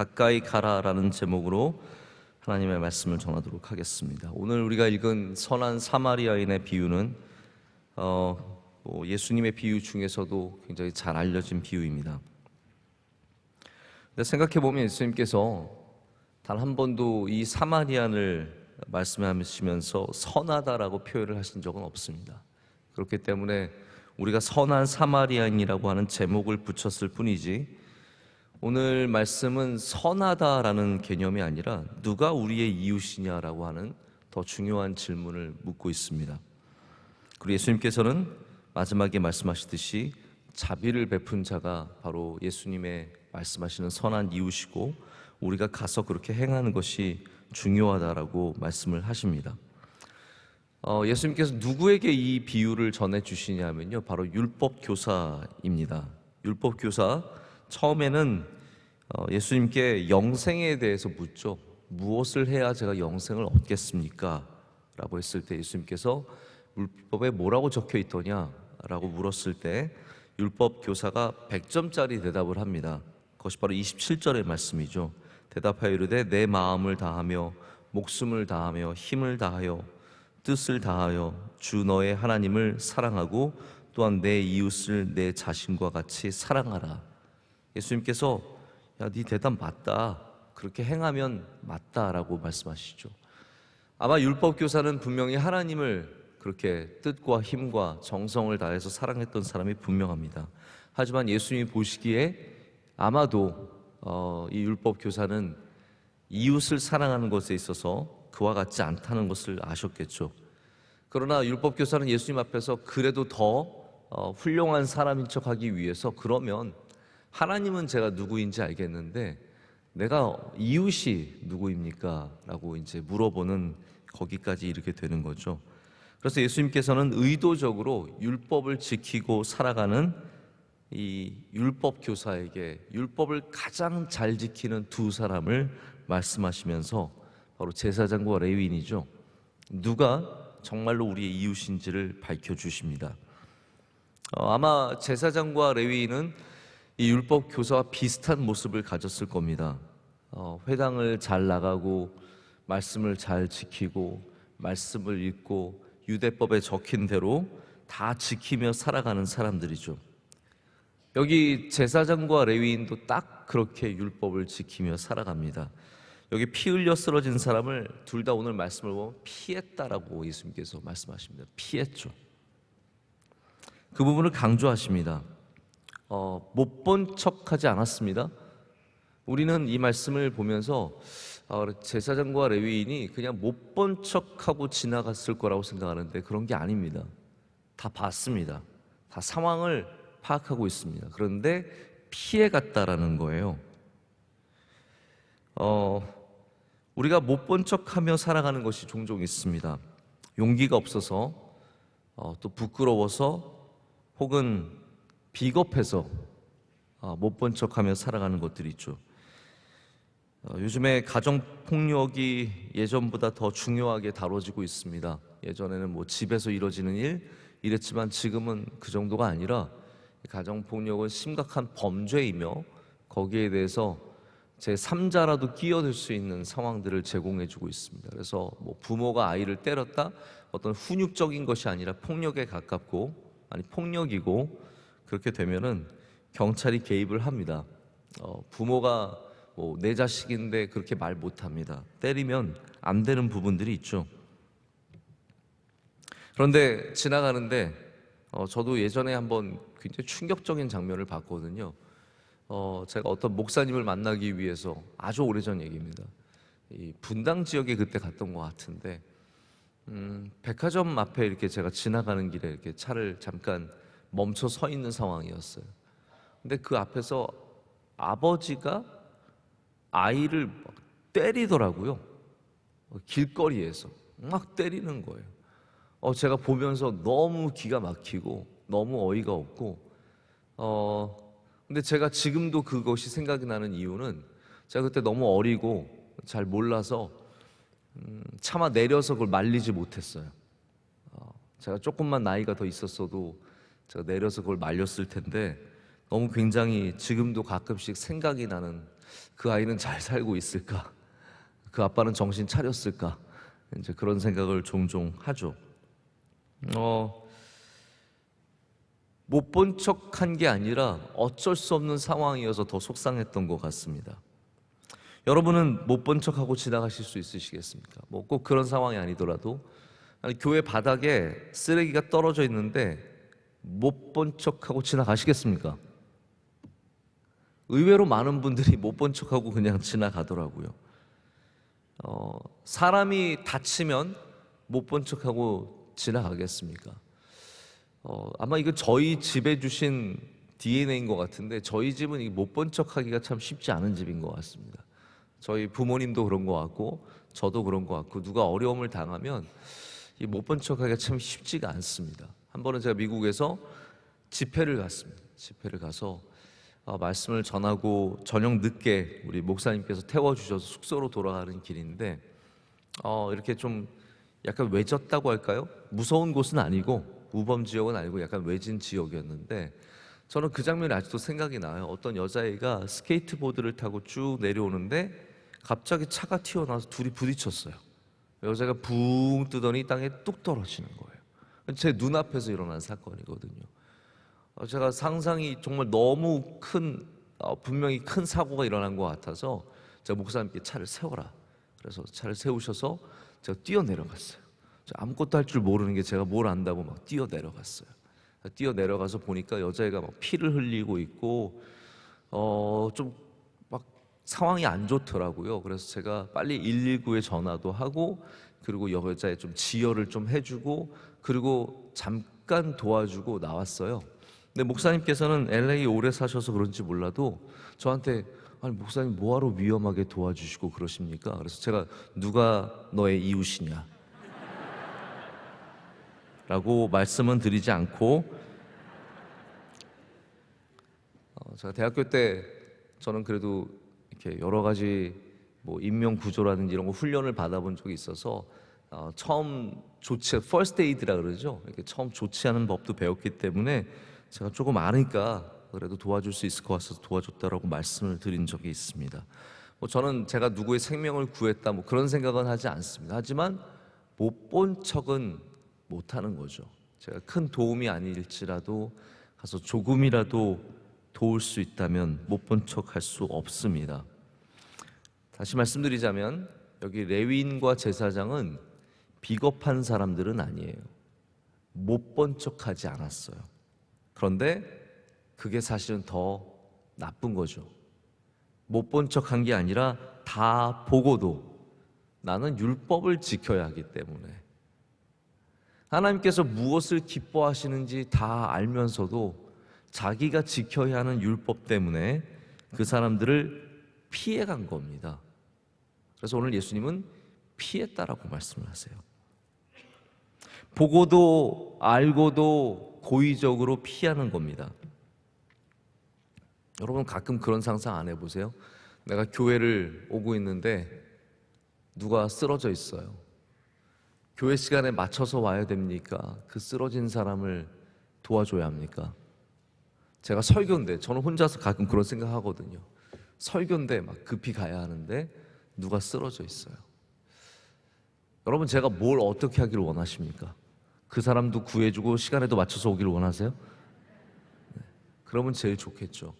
가까이 가라라는 제목으로 하나님의 말씀을 전하도록 하겠습니다. 오늘 우리가 읽은 선한 사마리아인의 비유는 어, 뭐 예수님의 비유 중에서도 굉장히 잘 알려진 비유입니다. 근데 생각해 보면 예수님께서 단 한 번도 이 사마리안을 말씀하시면서 선하다라고 표현을 하신 적은 없습니다. 그렇기 때문에 우리가 선한 사마리안이라고 하는 제목을 붙였을 뿐이지 오늘 말씀은 선하다라는 개념이 아니라 누가 우리의 이웃이냐라고 하는 더 중요한 질문을 묻고 있습니다. 그리고 예수님께서는 마지막에 말씀하시듯이 자비를 베푼 자가 바로 예수님의 말씀하시는 선한 이웃이고 우리가 가서 그렇게 행하는 것이 중요하다라고 말씀을 하십니다. 어, 예수님께서 누구에게 이 비유를 전해 주시냐면요, 바로 율법 교사입니다. 율법 교사 처음에는 어, 예수님께 영생에 대해서 묻죠. 무엇을 해야 제가 영생을 얻겠습니까? 라고 했을 때 예수님께서 율법에 뭐라고 적혀 있더냐? 라고 물었을 때 율법 교사가 100점짜리 대답을 합니다. 그것이 바로 27절의 말씀이죠. 대답하여 이르되 내 마음을 다하며 목숨을 다하며 힘을 다하여 뜻을 다하여 주 너의 하나님을 사랑하고 또한 내 이웃을 내 자신과 같이 사랑하라. 예수님께서 야, 네 대답 맞다. 그렇게 행하면 맞다라고 말씀하시죠. 아마 율법 교사는 분명히 하나님을 그렇게 뜻과 힘과 정성을 다해서 사랑했던 사람이 분명합니다. 하지만 예수님이 보시기에 아마도 어, 이 율법 교사는 이웃을 사랑하는 것에 있어서 그와 같지 않다는 것을 아셨겠죠. 그러나 율법 교사는 예수님 앞에서 그래도 더 어, 훌륭한 사람인 척하기 위해서 그러면 하나님은 제가 누구인지 알겠는데 내가 이웃이 누구입니까? 라고 이제 물어보는 거기까지 이르게 되는 거죠. 그래서 예수님께서는 의도적으로 율법을 지키고 살아가는 이 율법 교사에게 율법을 가장 잘 지키는 두 사람을 말씀하시면서 바로 제사장과 레위인이죠. 누가 정말로 우리의 이웃인지를 밝혀 주십니다. 어, 아마 제사장과 레위인은 이 율법 교사와 비슷한 모습을 가졌을 겁니다. 어, 회당을 잘 나가고 말씀을 잘 지키고 말씀을 읽고 유대법에 적힌 대로 다 지키며 살아가는 사람들이죠. 여기 제사장과 레위인도 딱 그렇게 율법을 지키며 살아갑니다. 여기 피 흘려 쓰러진 사람을 둘 다 오늘 말씀을 보면 피했다라고 예수님께서 말씀하십니다. 피했죠. 그 부분을 강조하십니다. 어, 못본 척하지 않았습니다. 우리는 이 말씀을 보면서 어, 제사장과 레위인이 그냥 못 본 척하고 지나갔을 거라고 생각하는데 그런 게 아닙니다. 다 봤습니다. 다 상황을 파악하고 있습니다. 그런데 피해 갔다라는 거예요. 어, 우리가 못 본 척하며 살아가는 것이 종종 있습니다. 용기가 없어서 어, 또 부끄러워서 혹은 비겁해서 어, 못본 척하며 살아가는 것들이 있죠. 어, 요즘에 가정 폭력이 예전보다 더 중요하게 다뤄지고 있습니다. 예전에는 뭐 집에서 이루어지는 일 이랬지만 지금은 그 정도가 아니라 가정 폭력은 심각한 범죄이며 거기에 대해서 제 3자라도 끼어들 수 있는 상황들을 제공해 주고 있습니다. 그래서 뭐 부모가 아이를 때렸다 어떤 훈육적인 것이 아니라 폭력에 가깝고 아니 폭력이고 그렇게 되면은 경찰이 개입을 합니다. 어, 부모가 뭐 내 자식인데 그렇게 말 못합니다. 때리면 안 되는 부분들이 있죠. 그런데 지나가는데 어, 저도 예전에 한번 굉장히 충격적인 장면을 봤거든요. 어, 제가 어떤 목사님을 만나기 위해서 아주 오래전 얘기입니다. 이 분당 지역에 그때 갔던 것 같은데 음, 백화점 앞에 이렇게 제가 지나가는 길에 이렇게 차를 잠깐 멈춰 서 있는 상황이었어요. 근데 그 앞에서 아버지가 아이를 막 때리더라고요. 어, 길거리에서 막 때리는 거예요. 어, 제가 보면서 너무 기가 막히고 너무 어이가 없고 어, 근데 제가 지금도 그것이 생각이 나는 이유는 제가 그때 너무 어리고 잘 몰라서 음, 차마 내려서 그걸 말리지 못했어요. 어, 제가 조금만 나이가 더 있었어도 제가 내려서 그걸 말렸을 텐데 너무 굉장히 지금도 가끔씩 생각이 나는 그 아이는 잘 살고 있을까? 그 아빠는 정신 차렸을까? 이제 그런 생각을 종종 하죠. 어, 못 본 척 한 게 아니라 어쩔 수 없는 상황이어서 더 속상했던 것 같습니다. 여러분은 못 본 척하고 지나가실 수 있으시겠습니까? 뭐 꼭 그런 상황이 아니더라도 아니, 교회 바닥에 쓰레기가 떨어져 있는데 못 본 척하고 지나가시겠습니까? 의외로 많은 분들이 못 본 척하고 그냥 지나가더라고요. 어, 사람이 다치면 못 본 척하고 지나가겠습니까? 어, 아마 이거 저희 집에 주신 DNA인 것 같은데 저희 집은 못 본 척하기가 참 쉽지 않은 집인 것 같습니다. 저희 부모님도 그런 것 같고 저도 그런 것 같고 누가 어려움을 당하면 이못본 척하기가 참 쉽지가 않습니다. 한 번은 제가 미국에서 집회를 갔습니다. 집회를 가서 어, 말씀을 전하고 저녁 늦게 우리 목사님께서 태워주셔서 숙소로 돌아가는 길인데 어, 이렇게 좀 약간 외졌다고 할까요? 무서운 곳은 아니고 우범 지역은 아니고 약간 외진 지역이었는데 저는 그 장면이 아직도 생각이 나요. 어떤 여자애가 스케이트보드를 타고 쭉 내려오는데 갑자기 차가 튀어나와서 둘이 부딪혔어요. 여자가 붕 뜨더니 땅에 뚝 떨어지는 거예요. 제 눈앞에서 일어난 사건이거든요. 어, 제가 상상이 정말 너무 큰 어, 분명히 큰 사고가 일어난 것 같아서 제가 목사님께 차를 세워라. 그래서 차를 세우셔서 제가 뛰어 내려갔어요. 아무것도 할 줄 모르는 게 제가 뭘 안다고 막 뛰어 내려갔어요. 뛰어 내려가서 보니까 여자애가 막 피를 흘리고 있고 어좀 막 상황이 안 좋더라고요. 그래서 제가 빨리 119에 전화도 하고 그리고 여자애 좀 지혈을 좀 해주고 그리고 잠깐 도와주고 나왔어요. 근데 목사님께서는 LA 오래 사셔서 그런지 몰라도 저한테 아니 목사님 뭐하러 위험하게 도와주시고 그러십니까? 그래서 제가 누가 너의 이웃이냐? 라고 말씀은 드리지 않고 어, 제가 대학교 때 저는 그래도 이렇게 여러 가지 뭐 인명 구조라든지 이런 거 훈련을 받아본 적이 있어서 어, 처음 조치, 퍼스트 에이드라 그러죠. 이렇게 처음 조치하는 법도 배웠기 때문에 제가 조금 아니까 그래도 도와줄 수 있을 것 같아서 도와줬다라고 말씀을 드린 적이 있습니다. 뭐 저는 제가 누구의 생명을 구했다 뭐 그런 생각은 하지 않습니다. 하지만 못 본 척은 못 하는 거죠. 제가 큰 도움이 아닐지라도 가서 조금이라도 도울 수 있다면 못 본 척 할 수 없습니다. 다시 말씀드리자면 여기 레위인과 제사장은 비겁한 사람들은 아니에요. 못 본 척하지 않았어요. 그런데 그게 사실은 더 나쁜 거죠. 못 본 척한 게 아니라 다 보고도 나는 율법을 지켜야 하기 때문에 하나님께서 무엇을 기뻐하시는지 다 알면서도 자기가 지켜야 하는 율법 때문에 그 사람들을 피해 간 겁니다. 그래서 오늘 예수님은 피했다라고 말씀을 하세요. 보고도 알고도 고의적으로 피하는 겁니다. 여러분 가끔 그런 상상 안 해보세요? 내가 교회를 오고 있는데 누가 쓰러져 있어요. 교회 시간에 맞춰서 와야 됩니까? 그 쓰러진 사람을 도와줘야 합니까? 제가 설교인데 저는 혼자서 가끔 그런 생각하거든요. 설교인데 막 급히 가야 하는데 누가 쓰러져 있어요. 여러분 제가 뭘 어떻게 하기를 원하십니까? 그 사람도 구해주고 시간에도 맞춰서 오기를 원하세요? 네. 그러면 제일 좋겠죠.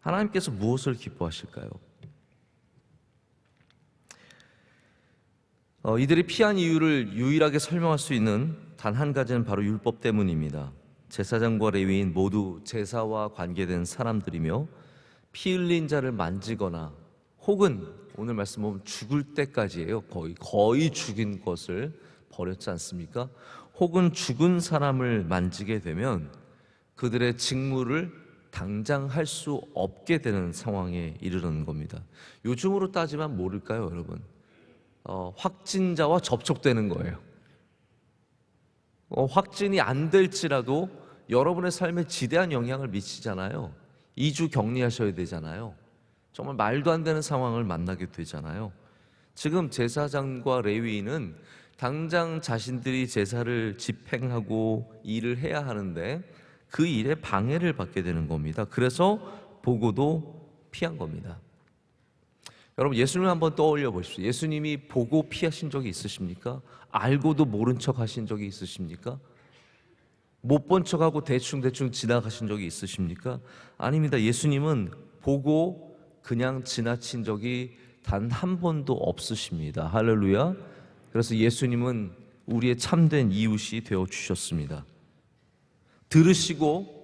하나님께서 무엇을 기뻐하실까요? 어, 이들이 피한 이유를 유일하게 설명할 수 있는 단 한 가지는 바로 율법 때문입니다. 제사장과 레위인 모두 제사와 관계된 사람들이며 피 흘린 자를 만지거나 혹은 오늘 말씀 보면 죽을 때까지예요. 거의 거의 죽인 것을 버렸지 않습니까? 혹은 죽은 사람을 만지게 되면 그들의 직무를 당장 할 수 없게 되는 상황에 이르는 겁니다. 요즘으로 따지면 모를까요, 여러분? 어, 확진자와 접촉되는 거예요. 어, 확진이 안 될지라도 여러분의 삶에 지대한 영향을 미치잖아요. 2주 격리하셔야 되잖아요. 정말 말도 안 되는 상황을 만나게 되잖아요. 지금 제사장과 레위인은 당장 자신들이 제사를 집행하고 일을 해야 하는데 그 일에 방해를 받게 되는 겁니다. 그래서 보고도 피한 겁니다. 여러분 예수님 한번 떠올려 보십시오. 예수님이 보고 피하신 적이 있으십니까? 알고도 모른 척 하신 적이 있으십니까? 못 본 척하고 대충대충 지나가신 적이 있으십니까? 아닙니다. 예수님은 보고 그냥 지나친 적이 단 한 번도 없으십니다. 할렐루야. 그래서 예수님은 우리의 참된 이웃이 되어 주셨습니다. 들으시고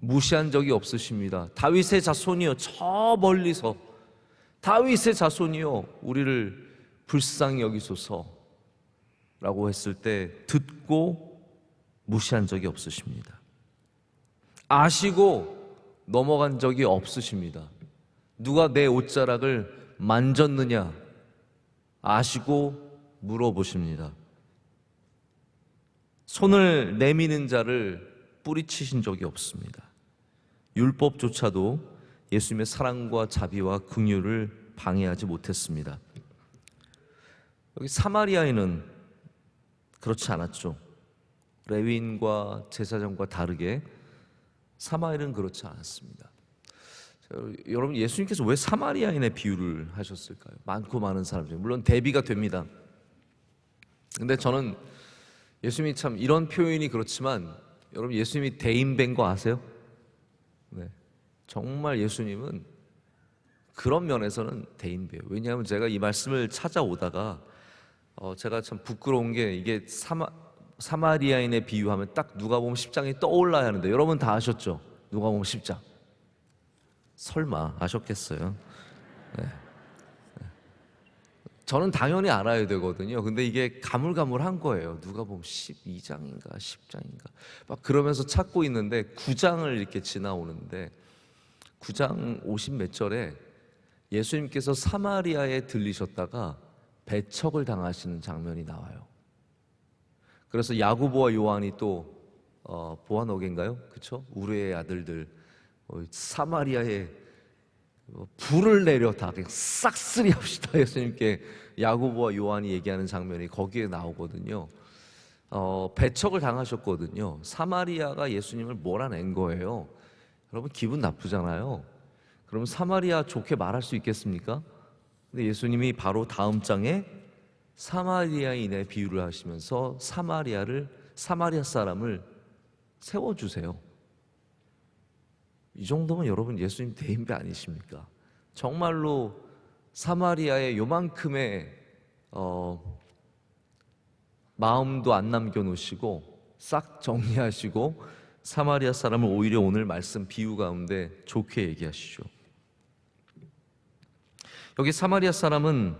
무시한 적이 없으십니다. 다윗의 자손이요 저 멀리서 다윗의 자손이요 우리를 불쌍히 여기소서라고 했을 때 듣고 무시한 적이 없으십니다. 아시고 넘어간 적이 없으십니다. 누가 내 옷자락을 만졌느냐 아시고 물어보십니다. 손을 내미는 자를 뿌리치신 적이 없습니다. 율법조차도 예수님의 사랑과 자비와 긍휼을 방해하지 못했습니다. 여기 사마리아인은 그렇지 않았죠. 레위인과 제사장과 다르게 사마리아는 그렇지 않았습니다. 자, 여러분 예수님께서 왜 사마리아인의 비유를 하셨을까요? 많고 많은 사람들 물론 대비가 됩니다. 근데 저는 예수님이 참 이런 표현이 그렇지만 여러분 예수님이 대인배인 거 아세요? 네. 정말 예수님은 그런 면에서는 대인배예요. 왜냐하면 제가 이 말씀을 찾아오다가 어, 제가 참 부끄러운 게 이게 사마, 사마리아인의 비유하면 딱 누가복음 10장이 떠올라야 하는데 여러분 다 아셨죠? 누가복음 10장. 설마 아셨겠어요? 네. 네. 저는 당연히 알아야 되거든요. 근데 이게 가물가물한 거예요. 누가 보면 12장인가 10장인가 막 그러면서 찾고 있는데 9장을 이렇게 지나오는데 9장 50몇 절에 예수님께서 사마리아에 들리셨다가 배척을 당하시는 장면이 나와요. 그래서 야고보와 요한이 또 어, 보아너겐가요? 그렇죠? 우르의 아들들 어, 사마리아에 어, 불을 내려 다 그냥 싹쓸이 합시다 예수님께 야고보와 요한이 얘기하는 장면이 거기에 나오거든요. 어, 배척을 당하셨거든요. 사마리아가 예수님을 몰아낸 거예요. 여러분 기분 나쁘잖아요. 그럼 사마리아 좋게 말할 수 있겠습니까? 근데 예수님이 바로 다음 장에 사마리아인의 비유를 하시면서 사마리아를 사마리아 사람을 세워 주세요. 이 정도면 여러분 예수님 대인배 아니십니까? 정말로 사마리아의 요만큼의 어, 마음도 안 남겨놓으시고 싹 정리하시고 사마리아 사람을 오히려 오늘 말씀 비유 가운데 좋게 얘기하시죠. 여기 사마리아 사람은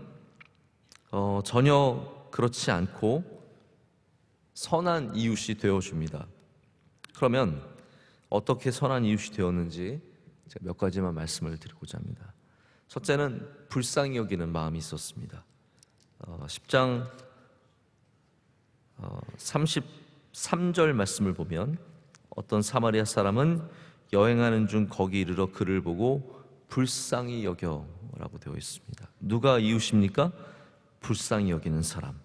어, 전혀 그렇지 않고 선한 이웃이 되어줍니다. 그러면 어떻게 선한 이웃이 되었는지 몇 가지만 말씀을 드리고자 합니다. 첫째는 불쌍히 여기는 마음이 있었습니다. 어, 10장 어, 33절 말씀을 보면 어떤 사마리아 사람은 여행하는 중 거기 이르러 그를 보고 불쌍히 여겨라고 되어 있습니다. 누가 이웃입니까? 불쌍히 여기는 사람.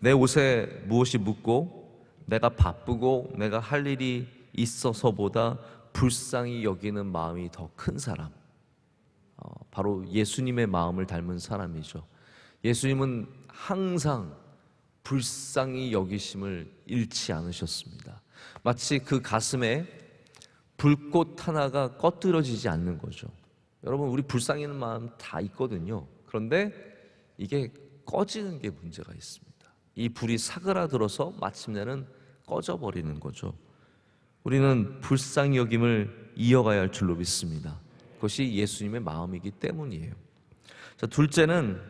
내 옷에 무엇이 묻고 내가 바쁘고 내가 할 일이 있어서보다 불쌍히 여기는 마음이 더 큰 사람. 어, 바로 예수님의 마음을 닮은 사람이죠. 예수님은 항상 불쌍히 여기심을 잃지 않으셨습니다. 마치 그 가슴에 불꽃 하나가 꺼뜨려지지 않는 거죠. 여러분, 우리 불쌍히는 마음 다 있거든요. 그런데 이게 꺼지는 게 문제가 있습니다. 이 불이 사그라들어서 마침내는 꺼져버리는 거죠. 우리는 불쌍히 여김을 이어가야 할 줄로 믿습니다. 그것이 예수님의 마음이기 때문이에요. 자, 둘째는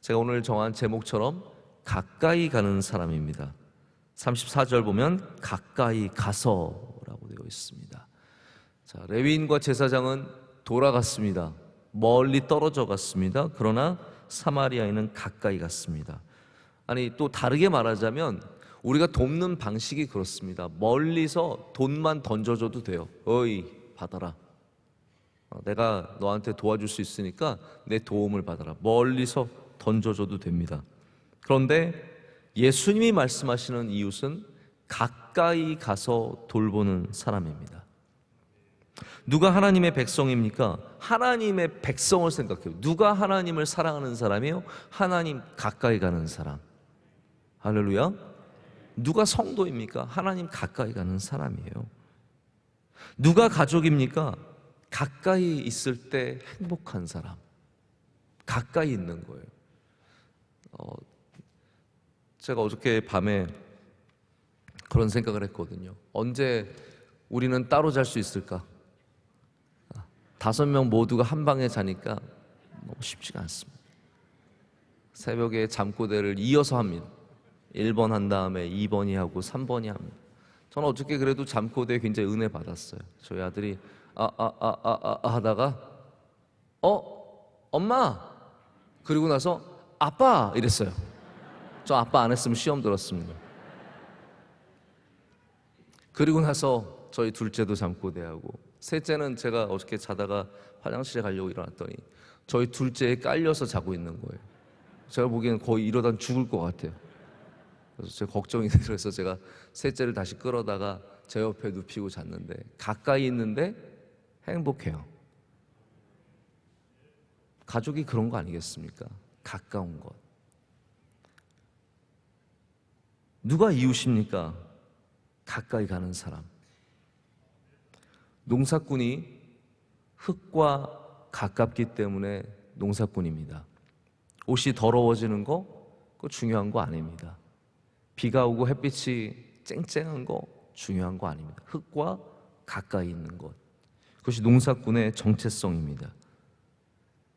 제가 오늘 정한 제목처럼 가까이 가는 사람입니다. 34절 보면 가까이 가서라고 되어 있습니다. 자, 레위인과 제사장은 돌아갔습니다. 멀리 떨어져 갔습니다. 그러나 사마리아인은 가까이 갔습니다. 아니 또 다르게 말하자면 우리가 돕는 방식이 그렇습니다. 멀리서 돈만 던져줘도 돼요. 어이 받아라. 어, 내가 너한테 도와줄 수 있으니까 내 도움을 받아라. 멀리서 던져줘도 됩니다. 그런데 예수님이 말씀하시는 이웃은 가까이 가서 돌보는 사람입니다. 누가 하나님의 백성입니까? 하나님의 백성을 생각해요. 누가 하나님을 사랑하는 사람이에요? 하나님 가까이 가는 사람. 할렐루야. 누가 성도입니까? 하나님 가까이 가는 사람이에요. 누가 가족입니까? 가까이 있을 때 행복한 사람. 가까이 있는 거예요. 어, 제가 어저께 밤에 그런 생각을 했거든요. 언제 우리는 따로 잘 수 있을까? 아, 다섯 명 모두가 한 방에 자니까 너무 쉽지가 않습니다. 새벽에 잠꼬대를 이어서 합니다. 1번 한 다음에 2번이 하고 3번이 합니다. 저는 어저께 그래도 잠꼬대에 굉장히 은혜 받았어요. 저희 아들이 아아 아 아 아 하다가 어 엄마 그리고 나서 아빠 이랬어요. 저 아빠 안 했으면 시험 들었습니다. 그리고 나서 저희 둘째도 잠꼬대하고 셋째는 제가 어저께 자다가 화장실에 가려고 일어났더니 저희 둘째에 깔려서 자고 있는 거예요. 제가 보기에는 거의 이러다 죽을 것 같아요. 그래서 제가 걱정이 돼서 제가 셋째를 다시 끌어다가 제 옆에 눕히고 잤는데 가까이 있는데 행복해요. 가족이 그런 거 아니겠습니까? 가까운 것. 누가 이웃입니까? 가까이 가는 사람. 농사꾼이 흙과 가깝기 때문에 농사꾼입니다. 옷이 더러워지는 거, 그거 중요한 거 아닙니다. 비가 오고 햇빛이 쨍쨍한 거 중요한 거 아닙니다. 흙과 가까이 있는 것. 그것이 농사꾼의 정체성입니다.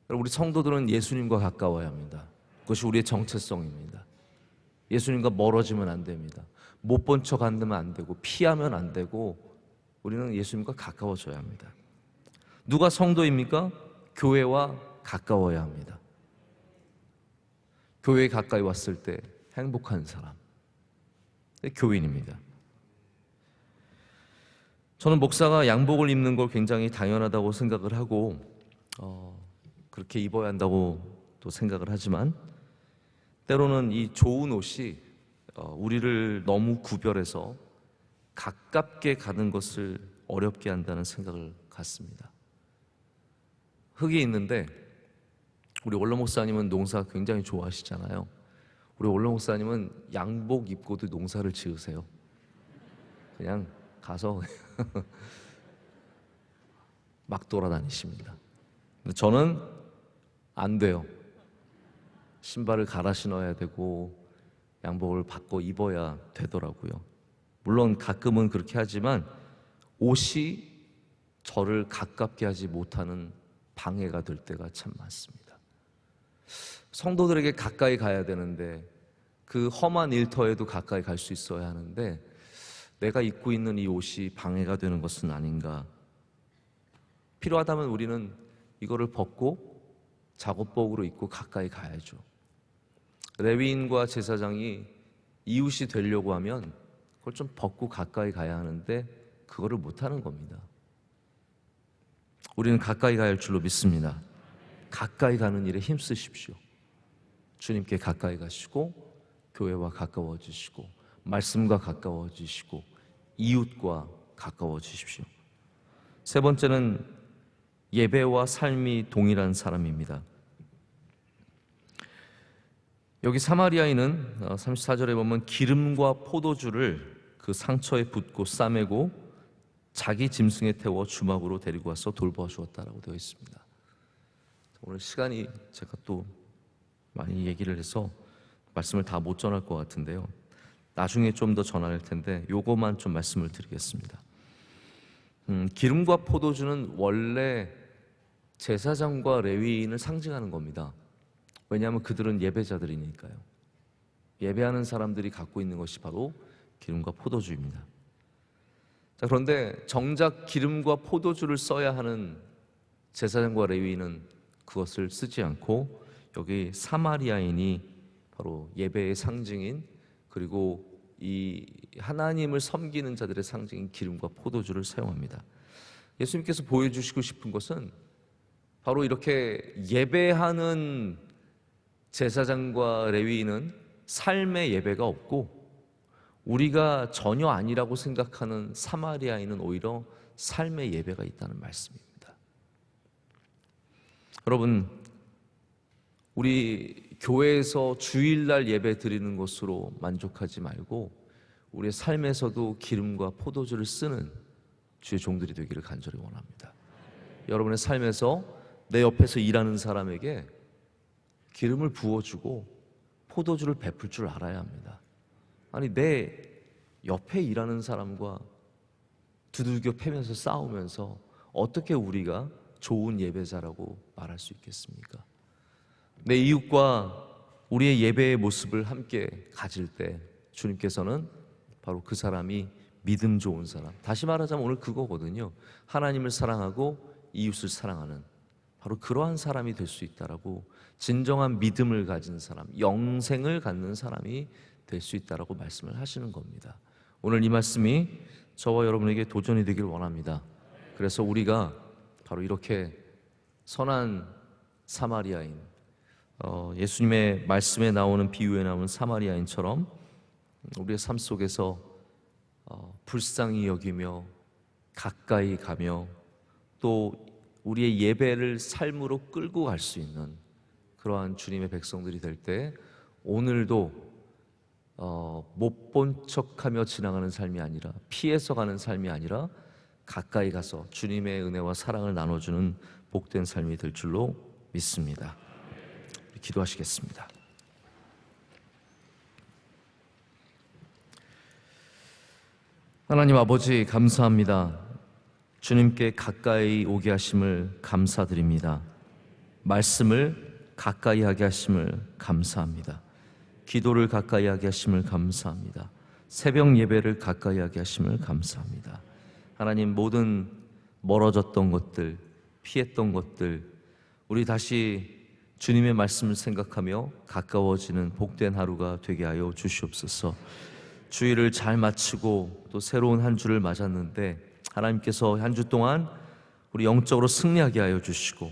우리 성도들은 예수님과 가까워야 합니다. 그것이 우리의 정체성입니다. 예수님과 멀어지면 안 됩니다. 못 본척 한다면 안 되고 피하면 안 되고 우리는 예수님과 가까워져야 합니다. 누가 성도입니까? 교회와 가까워야 합니다. 교회에 가까이 왔을 때 행복한 사람. 네, 교인입니다. 저는 목사가 양복을 입는 걸 굉장히 당연하다고 생각을 하고 어, 그렇게 입어야 한다고 또 생각을 하지만 때로는 이 좋은 옷이 어, 우리를 너무 구별해서 가깝게 가는 것을 어렵게 한다는 생각을 갖습니다. 흙이 있는데 우리 원로 목사님은 농사 굉장히 좋아하시잖아요. 우리 원로 목사님은 양복 입고도 농사를 지으세요. 그냥 가서 막 돌아다니십니다. 근데 저는 안 돼요. 신발을 갈아 신어야 되고 양복을 바꿔 입어야 되더라고요. 물론 가끔은 그렇게 하지만 옷이 저를 가깝게 하지 못하는 방해가 될 때가 참 많습니다. 성도들에게 가까이 가야 되는데 그 험한 일터에도 가까이 갈 수 있어야 하는데 내가 입고 있는 이 옷이 방해가 되는 것은 아닌가. 필요하다면 우리는 이거를 벗고 작업복으로 입고 가까이 가야죠. 레위인과 제사장이 이웃이 되려고 하면 그걸 좀 벗고 가까이 가야 하는데 그거를 못 하는 겁니다. 우리는 가까이 가야 할 줄로 믿습니다. 가까이 가는 일에 힘쓰십시오. 주님께 가까이 가시고 교회와 가까워지시고 말씀과 가까워지시고 이웃과 가까워지십시오. 세 번째는 예배와 삶이 동일한 사람입니다. 여기 사마리아인은 34절에 보면 기름과 포도주를 그 상처에 붓고 싸매고 자기 짐승에 태워 주막으로 데리고 와서 돌보아 주었다라고 되어 있습니다. 오늘 시간이 제가 또 많이 얘기를 해서 말씀을 다 못 전할 것 같은데요. 나중에 좀 더 전할 텐데 요거만 좀 말씀을 드리겠습니다. 음, 기름과 포도주는 원래 제사장과 레위인을 상징하는 겁니다. 왜냐하면 그들은 예배자들이니까요. 예배하는 사람들이 갖고 있는 것이 바로 기름과 포도주입니다. 자, 그런데 정작 기름과 포도주를 써야 하는 제사장과 레위인은 그것을 쓰지 않고 여기 사마리아인이 바로 예배의 상징인 그리고 이 하나님을 섬기는 자들의 상징인 기름과 포도주를 사용합니다. 예수님께서 보여주시고 싶은 것은 바로 이렇게 예배하는 제사장과 레위인은 삶의 예배가 없고 우리가 전혀 아니라고 생각하는 사마리아인은 오히려 삶의 예배가 있다는 말씀입니다. 여러분, 우리 교회에서 주일날 예배 드리는 것으로 만족하지 말고 우리의 삶에서도 기름과 포도주를 쓰는 주의 종들이 되기를 간절히 원합니다. 여러분의 삶에서 내 옆에서 일하는 사람에게 기름을 부어주고 포도주를 베풀 줄 알아야 합니다. 아니 내 옆에 일하는 사람과 두들겨 패면서 싸우면서 어떻게 우리가 좋은 예배자라고 말할 수 있겠습니까? 내 이웃과 우리의 예배의 모습을 함께 가질 때 주님께서는 바로 그 사람이 믿음 좋은 사람. 다시 말하자면 오늘 그거거든요. 하나님을 사랑하고 이웃을 사랑하는 바로 그러한 사람이 될 수 있다라고 진정한 믿음을 가진 사람, 영생을 갖는 사람이 될 수 있다라고 말씀을 하시는 겁니다. 오늘 이 말씀이 저와 여러분에게 도전이 되길 원합니다. 그래서 우리가 바로 이렇게 선한 사마리아인 어, 예수님의 말씀에 나오는 비유에 나오는 사마리아인처럼 우리의 삶 속에서 어, 불쌍히 여기며 가까이 가며 또 우리의 예배를 삶으로 끌고 갈 수 있는 그러한 주님의 백성들이 될 때 오늘도 어, 못 본 척하며 지나가는 삶이 아니라 피해서 가는 삶이 아니라 가까이 가서 주님의 은혜와 사랑을 나눠주는 복된 삶이 될 줄로 믿습니다. 기도하시겠습니다. 하나님 아버지 감사합니다. 주님께 가까이 오게 하심을 감사드립니다. 말씀을 가까이 하게 하심을 감사합니다. 기도를 가까이 하게 하심을 감사합니다. 새벽 예배를 가까이 하게 하심을 감사합니다. 하나님 모든 멀어졌던 것들, 피했던 것들, 우리 다시 주님의 말씀을 생각하며 가까워지는 복된 하루가 되게 하여 주시옵소서. 주일을 잘 마치고 또 새로운 한 주를 맞았는데 하나님께서 한 주 동안 우리 영적으로 승리하게 하여 주시고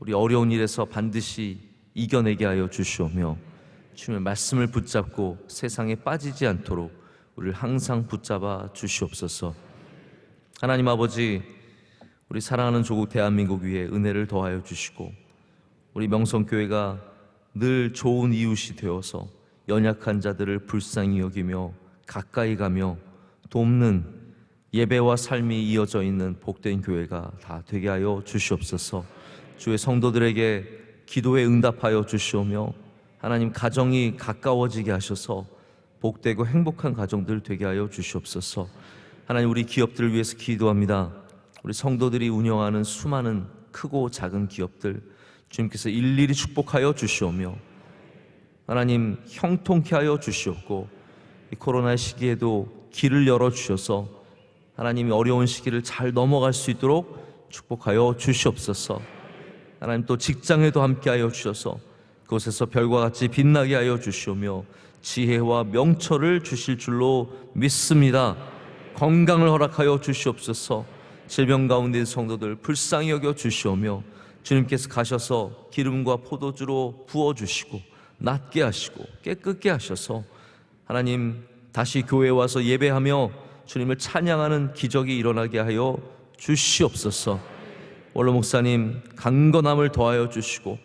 우리 어려운 일에서 반드시 이겨내게 하여 주시오며 주님의 말씀을 붙잡고 세상에 빠지지 않도록 우리를 항상 붙잡아 주시옵소서. 하나님 아버지 우리 사랑하는 조국 대한민국 위에 은혜를 더하여 주시고 우리 명성교회가 늘 좋은 이웃이 되어서 연약한 자들을 불쌍히 여기며 가까이 가며 돕는 예배와 삶이 이어져 있는 복된 교회가 다 되게 하여 주시옵소서. 주의 성도들에게 기도에 응답하여 주시오며 하나님 가정이 가까워지게 하셔서 복되고 행복한 가정들 되게 하여 주시옵소서. 하나님 우리 기업들을 위해서 기도합니다. 우리 성도들이 운영하는 수많은 크고 작은 기업들 주님께서 일일이 축복하여 주시오며 하나님 형통케 하여 주시옵고 이 코로나 시기에도 길을 열어 주셔서 하나님이 어려운 시기를 잘 넘어갈 수 있도록 축복하여 주시옵소서. 하나님 또 직장에도 함께하여 주셔서 그곳에서 별과 같이 빛나게 하여 주시오며 지혜와 명철을 주실 줄로 믿습니다. 건강을 허락하여 주시옵소서. 질병 가운데 성도들 불쌍히 여겨 주시오며 주님께서 가셔서 기름과 포도주로 부어 주시고 낫게 하시고 깨끗게 하셔서 하나님 다시 교회에 와서 예배하며 주님을 찬양하는 기적이 일어나게 하여 주시옵소서. 원로 목사님 강건함을 더하여 주시고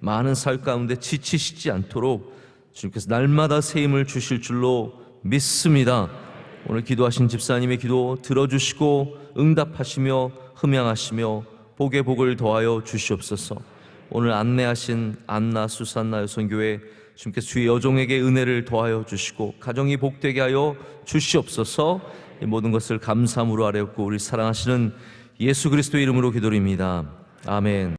많은 살 가운데 지치시지 않도록 주님께서 날마다 새 힘을 주실 줄로 믿습니다. 오늘 기도하신 집사님의 기도 들어주시고 응답하시며 흠양하시며 복의 복을 더하여 주시옵소서. 오늘 안내하신 안나 수산나 여성교회 주님께서 주의 여종에게 은혜를 더하여 주시고 가정이 복되게 하여 주시옵소서. 이 모든 것을 감사함으로 아뢰었고 우리 사랑하시는 예수 그리스도의 이름으로 기도드립니다. 아멘.